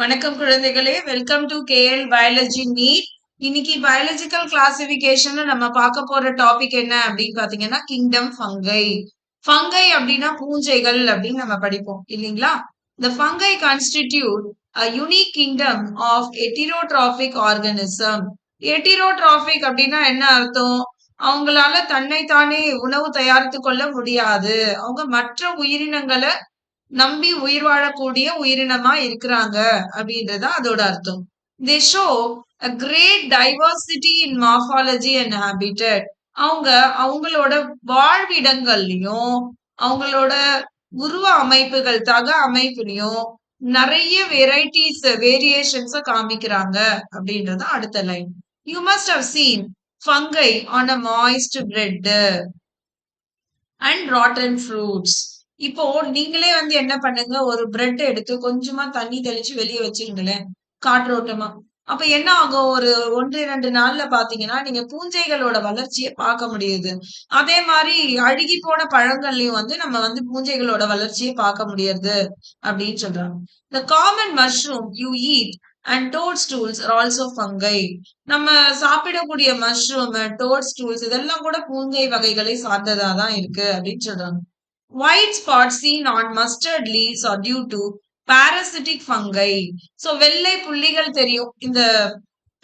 வணக்கம் குழந்தைகளே. Welcome to KL biology NEET இன்னைக்கு பயாலஜிக்கல் கிளாசிபிகேஷன்ல நம்ம பார்க்க போற டாபிக் என்ன அப்படின்னு பாத்தீங்கன்னா கிங்டம் ஃபங்கை ஃபங்கை அப்படின்னா பூஞ்சைகள் அப்படின்னு நம்ம படிப்போம். இல்லைங்களா? இந்த fungi constitute a unique kingdom of heterotrophic organism heterotrophic அப்படின்னா என்ன அர்த்தம்? அவங்களால தன்னைத்தானே உணவு தயாரித்து கொள்ள முடியாது. அவங்க மற்ற உயிரினங்களை நம்பி உயிர் வாழக்கூடிய உயிரினமா இருக்கிறாங்க அப்படின்றது அதோட அர்த்தம். The show a great diversity in morphology and habitat அவங்க அவங்களோட வாழ்விடங்கள்லயும் அவங்களோட உருவ அமைப்புகள் தக அமைப்புலயும் நிறைய வெரைட்டிஸ் வேரியேஷன்ஸ காமிக்கிறாங்க அப்படின்றது அடுத்த line you must have seen fungi on a moist bread and rotten fruits இப்போ நீங்களே வந்து என்ன பண்ணுங்க? ஒரு பிரெட் எடுத்து கொஞ்சமா தண்ணி தெளிச்சு வெளியே வச்சுங்களேன் காற்றோட்டமா. அப்ப என்ன ஆகும்? ஒரு ஒன்று இரண்டு நாள்ல பாத்தீங்கன்னா நீங்க பூஞ்சைகளோட வளர்ச்சியை பார்க்க முடியுது. அதே மாதிரி அழுகி போன பழங்கள்லயும் வந்து நம்ம வந்து பூஞ்சைகளோட வளர்ச்சியை பார்க்க முடியுது அப்படின்னு சொல்றாங்க. இந்த common mushroom you eat and toadstools are also fungi நம்ம சாப்பிடக்கூடிய மஷ்ரூம் டோட் ஸ்டூல்ஸ் இதெல்லாம் கூட பூஞ்சை வகைகளை சார்ந்ததா தான் இருக்கு அப்படின்னு சொல்றாங்க. White spots seen on mustard leaves are due to parasitic fungi. So வெள்ளை புள்ளிகள் தெரியும். இந்த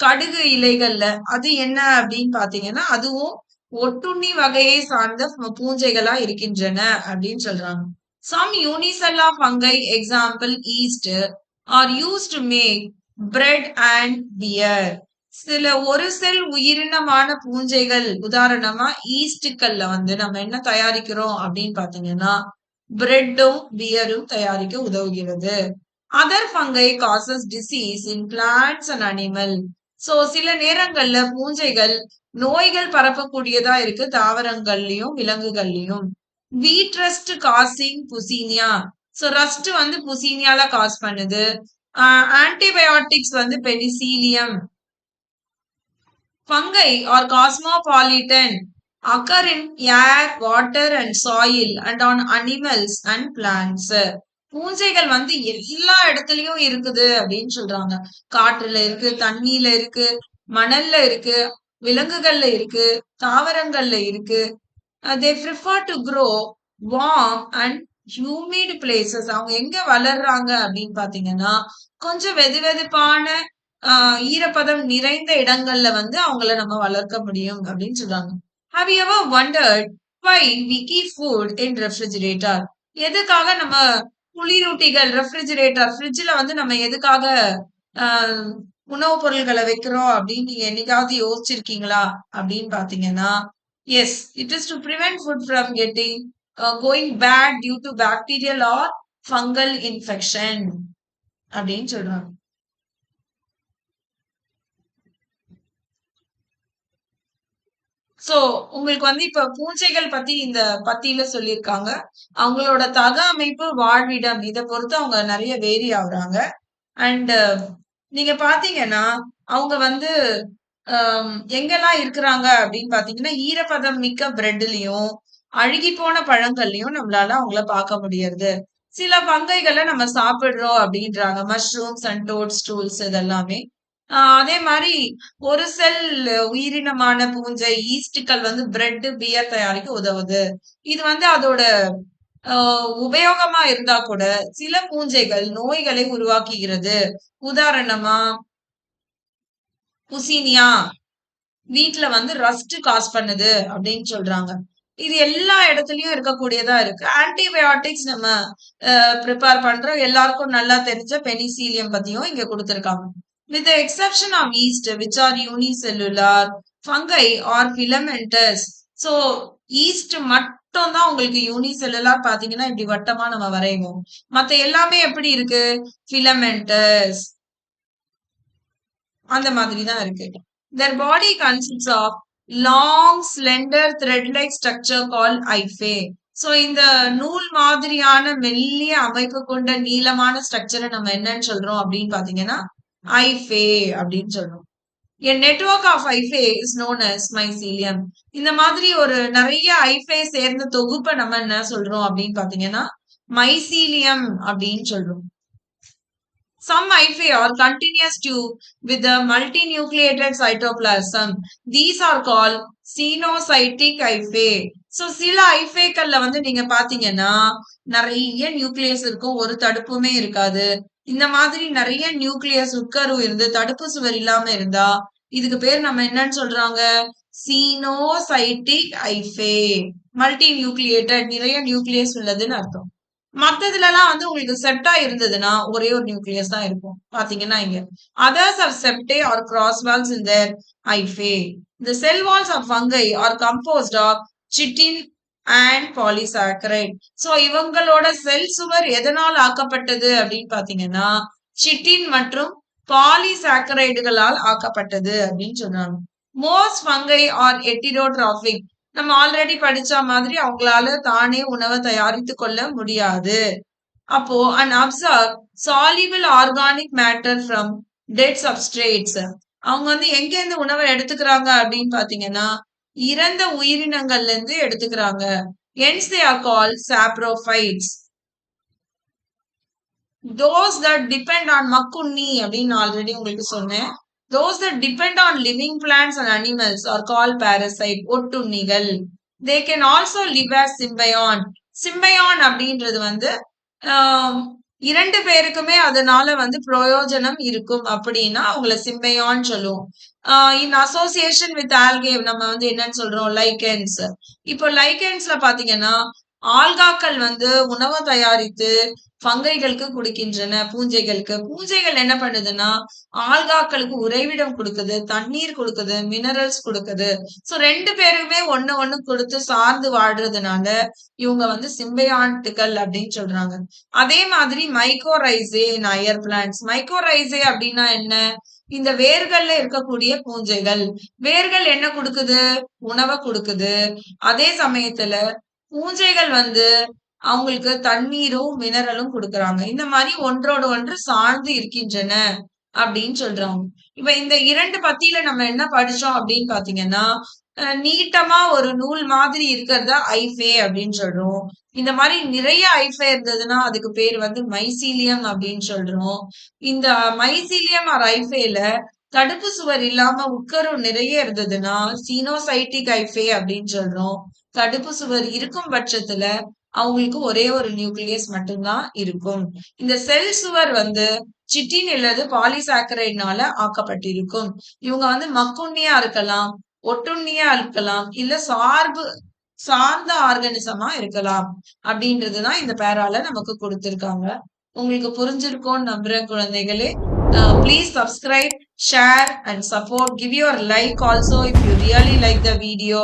கடுகு இலைகள்ல அது என்ன அப்படின்னு பாத்தீங்கன்னா அதுவும் ஒட்டுண்ணி வகையை சார்ந்த பூஞ்சைகளா இருக்கின்றன அப்படின்னு சொல்றாங்க. Some unicellular fungi example yeast are used to make bread and beer சில ஒரு செல் உயிரினமான பூஞ்சைகள் உதாரணமா ஈஸ்டுக்கள்ல வந்து நம்ம என்ன தயாரிக்கிறோம் அப்படின்னு பாத்தீங்கன்னா பிரெட்டும் பியரும் தயாரிக்க உதவுகிறது. Other fungi causes disease in plants and animal so சில நேரங்கள்ல பூஞ்சைகள் நோய்கள் பரப்பக்கூடியதா இருக்கு தாவரங்கள்லயும் விலங்குகள்லயும். Wheat rust causing Puccinia so rust வந்து புசீனியால காஸ் பண்ணுது. ஆன்டிபயோட்டிக்ஸ் வந்து பெனிசீலியம் Fungi or cosmopolitan. Occur in air, water and soil and on animals and plants. பூஞ்சைகள் வந்து எல்லா இடத்துலயும் இருக்குது அப்படின்னு சொல்றாங்க. காற்றுல இருக்கு தண்ணியில இருக்கு மணல்ல இருக்கு விலங்குகள்ல இருக்கு தாவரங்கள்ல இருக்கு. They prefer to grow warm and humid places அவங்க எங்க வளர்றாங்க அப்படின்னு பாத்தீங்கன்னா கொஞ்சம் வெது வெதுப்பான ஆஹ் ஈரப்பதம் நிறைந்த இடங்கள்ல வந்து அவங்கள நம்ம வளர்க்க முடியும் அப்படின்னு சொல்றாங்க. Have you ever wondered why we keep food in refrigerator எதுக்காக நம்ம குளிரூட்டிகள் ரெஃப்ரிஜிரேட்டர் ஃப்ரிட்ஜில் வந்து நம்ம எதுக்காக உணவுப் பொருள்களை வைக்கிறோம் அப்படின்னு நீங்க என்னைக்காவது யோசிச்சிருக்கீங்களா அப்படின்னு பாத்தீங்கன்னா yes it is to prevent food from getting going bad due to bacterial or fungal infection அப்படின்னு சொல்றாங்க. சோ உங்களுக்கு வந்து இப்ப பூஞ்சைகள் பத்தி இந்த பத்தியில சொல்லியிருக்காங்க. அவங்களோட தக அமைப்பு வாழ்விடம் இதை பொறுத்து அவங்க நிறைய வேரி ஆகுறாங்க. அண்ட் நீங்க பாத்தீங்கன்னா அவங்க வந்து எங்கெல்லாம் இருக்கிறாங்க அப்படின்னு பாத்தீங்கன்னா ஈரப்பதம் மிக்க பிரெட்லயும் அழுகி போன பழங்கள்லயும் நம்மளால அவங்கள பார்க்க முடியறது. சில பங்கைகளை நம்ம சாப்பிடுறோம் அப்படின்றாங்க. மஷ்ரூம்ஸ் அண்ட் டோட் ஸ்டூல்ஸ் இதெல்லாமே. அதே மாதிரி ஒரு செல் உயிரினமான பூஞ்சை ஈஸ்டுகள் வந்து பிரெட் பியர் தயாரிக்க உதவுது. இது வந்து அதோட உபயோகமா இருந்தா கூட சில பூஞ்சைகள் நோய்களை உருவாக்குகிறது. உதாரணமா புசீனியா வீட்டுல வந்து ரஸ்ட் காஸ் பண்ணுது அப்படின்னு சொல்றாங்க. இது எல்லா இடத்துலயும் இருக்கக்கூடியதா இருக்கு. ஆன்டிபயோட்டிக்ஸ் நம்ம ப்ரிப்பேர் பண்றோம் எல்லாருக்கும் நல்லா தெரிஞ்ச பெனிசீலியம் பத்தியும் இங்க கொடுத்திருக்காங்க. With the exception of yeast, which are unicellular, fungi or filamentous. So, yeast மட்டும் தான் உங்களுக்கு யூனிசெல்லுலார் பாத்தீங்கன்னா இப்படி வட்டமா நம்ம வரைவோம் மத்த எல்லாமே எப்படி இருக்கு filamentous அந்த மாதிரி தான் இருக்கு their body consists of long slender thread like structure called hyphae so இந்த நூல் மாதிரியான மெல்லிய அமைப்பு கொண்ட நீளமான ஸ்ட்ரக்சரை நம்ம என்னன்னு சொல்றோம் அப்படின்னு பாத்தீங்கன்னா ஐஃபே அப்படின்னு சொல்றோம் an network of hyphae is known as mycelium இந்த மாதிரி ஒரு நிறைய ஐஃபே சேர்ந்த தொகுப்பை நம்ம என்ன சொல்றோம் அப்படின்னு பாத்தீங்கன்னா மைசீலியம் அப்படின்னு சொல்றோம் Some hyphae are continuous tube with multi multinucleated cytoplasm. These are called coenocytic hyphae. So சில ஐஃபேக்கல்ல வந்து நீங்க பாத்தீங்கன்னா நிறைய நியூக்ளியஸ் இருக்கும். ஒரு தடுப்புமே இருக்காது. இந்த மாதிரி நிறைய நியூக்ளியஸ் உட்கரு இருந்து தடுப்பு சுவர் இல்லாம இருந்தா இதுக்கு பேர் நம்ம என்னன்னு சொல்றாங்க? Coenocytic hyphae. மல்டி நியூக்ளியேட்டட் நிறைய நியூக்ளியஸ் உள்ளதுன்னு அர்த்தம். மத்ததுல எல்லாம் வந்து உங்களுக்கு செப்டா இருந்ததுன்னா ஒரே ஒரு நியூக்ளியஸ் தான் இருக்கும். பாத்தீங்கன்னா இங்க. Others are septate or cross walls in their hyphae. இந்த cell walls of fungi are composed of chitin and polysaccharide so இவங்களோட செல் சுவர் எதனால் ஆக்கப்பட்டது அப்படின்னு பாத்தீங்கன்னா சிட்டின் மற்றும் பாலிசாக்கரைடுகளால் ஆக்கப்பட்டது அப்படின்னு சொன்னாங்க. மோஸ்ட் ஃபங்கை ஆர் எட்டிரோட்ராஃபிக் நம்ம ஆல்ரெடி படிச்ச மாதிரி அவங்களால தானே உணவை தயாரித்து கொள்ள முடியாது. அப்போ and absorb soluble organic matter from dead substrates அவங்க வந்து எங்க இருந்து உணவை எடுத்துக்கிறாங்க அப்படின்னு பாத்தீங்கன்னா இறந்த உயிரினங்கள்ல இருந்து எடுத்துக்கிறாங்க hence they are called saprophytes those that depend on மக்குண்ணி அப்படின்னு ஆல்ரெடி உங்களுக்கு சொன்னேன் those that depend on living plants and animals are called parasite ஒட்டுண்ணிகள் they can also live as symbiont symbiont அப்படின்றது வந்து ஆஹ் இரண்டு பேருக்குமே அதனால வந்து பிரயோஜனம் இருக்கும் அப்படின்னா அவங்கள சிம்பையான்னு சொல்லுவோம் இன் அசோசியேஷன் வித் ஆல்கே நம்ம வந்து என்னன்னு சொல்றோம் லைகன்ஸ் இப்போ லைகன்ஸ்ல பாத்தீங்கன்னா ஆல்காக்கள் வந்து உணவை தயாரித்து பங்கைகளுக்கு கொடுக்கின்றன பூஞ்சைகளுக்கு. பூஞ்சைகள் என்ன பண்ணுதுன்னா ஆல்காக்களுக்கு உறைவிடம் கொடுக்குது தண்ணீர் கொடுக்குது மினரல்ஸ் கொடுக்குது. சோ ரெண்டு பேருமே ஒண்ணு ஒண்ணு கொடுத்து சார்ந்து வாழ்றதுனால இவங்க வந்து சிம்பையான்ட்டுகள் அப்படின்னு சொல்றாங்க. அதே மாதிரி மைக்கோரைசே இன் அயர் பிளான்ஸ் மைக்கோரைசே அப்படின்னா என்ன? இந்த வேர்கள்ல இருக்கக்கூடிய பூஞ்சைகள். வேர்கள் என்ன கொடுக்குது? உணவை கொடுக்குது. அதே சமயத்துல பூஞ்சைகள் வந்து அவங்களுக்கு தண்ணீரும் மினரலும் கொடுக்குறாங்க. இந்த மாதிரி ஒன்றோடு ஒன்று சார்ந்து இருக்கின்றன. அப்படின்னு சொல்றாங்க. இப்ப இந்த இரண்டு பத்தியில நம்ம என்ன படிச்சோம் அப்படின்னு பாத்தீங்கன்னா நீட்டமா ஒரு நூல் மாதிரி இருக்கிறதா ஐஃபே அப்படின்னு சொல்றோம். இந்த மாதிரி நிறைய ஐஃபே இருந்ததுன்னா அதுக்கு பேர் வந்து மைசீலியம் அப்படின்னு சொல்றோம். இந்த மைசீலியம் ஆர் ஐஃபேல தடுப்பு சுவர் இல்லாம உட்கரு நிறைய இருந்ததுன்னா சீனோசைட்டிக் ஐஃபே அப்படின்னு சொல்றோம். தடுப்பு சுவர் இருக்கும் பட்சத்துல அவங்களுக்கு ஒரே ஒரு நியூக்ளியஸ் மட்டும்தான் இருக்கும். இந்த செல் சுவர் வந்து சிட்டின் அல்லது பாலிசாக்கரைட்னால ஆக்கப்பட்டிருக்கும். இவங்க வந்து மக்குண்ணியா இருக்கலாம் ஒட்டுண்ணியா இருக்கலாம் இல்ல சார்பு சார்ந்த ஆர்கனிசமா இருக்கலாம். அப்படின்றதுதான் இந்த பேரால நமக்கு கொடுத்திருக்காங்க. உங்களுக்கு புரிஞ்சிருக்கும்னு நம்புற குழந்தைகளே. Please subscribe share and support give your like also if you really like the video